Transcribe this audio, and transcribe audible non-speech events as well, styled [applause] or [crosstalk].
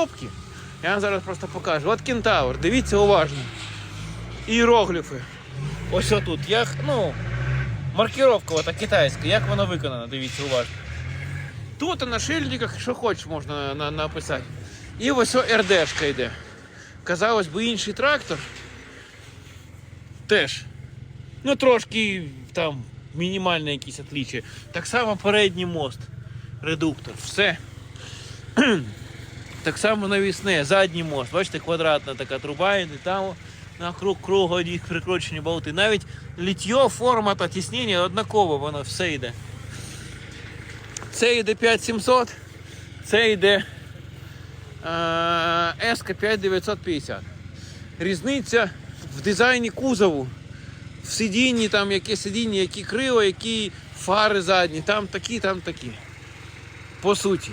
коробки. Я вам зараз просто покажу. От кентавр, дивіться уважно. Іерогліфи. Ось тут. Як, ну, маркіровка ота китайська, як воно виконано, дивіться уважно. Тут на шильдиках, що хочеш, можна на- написати. І ось РДшка йде. Казалось би, інший трактор. Теж. Ну, трошки там мінімальне якісь отличия. Так само передній мост, редуктор, все. [clears throat] так само навісне, задній мост. Бачите, квадратна така труба, і там на круг кругу їх прикручені болти. Навіть літьо, форма та тіснення однаково, воно все йде. Це йде 5700, це йде СК 5950. Різниця в дизайні кузову, в сидінні, там яке сидіння, які криво, які фари задні, там такі, там такі. По суті.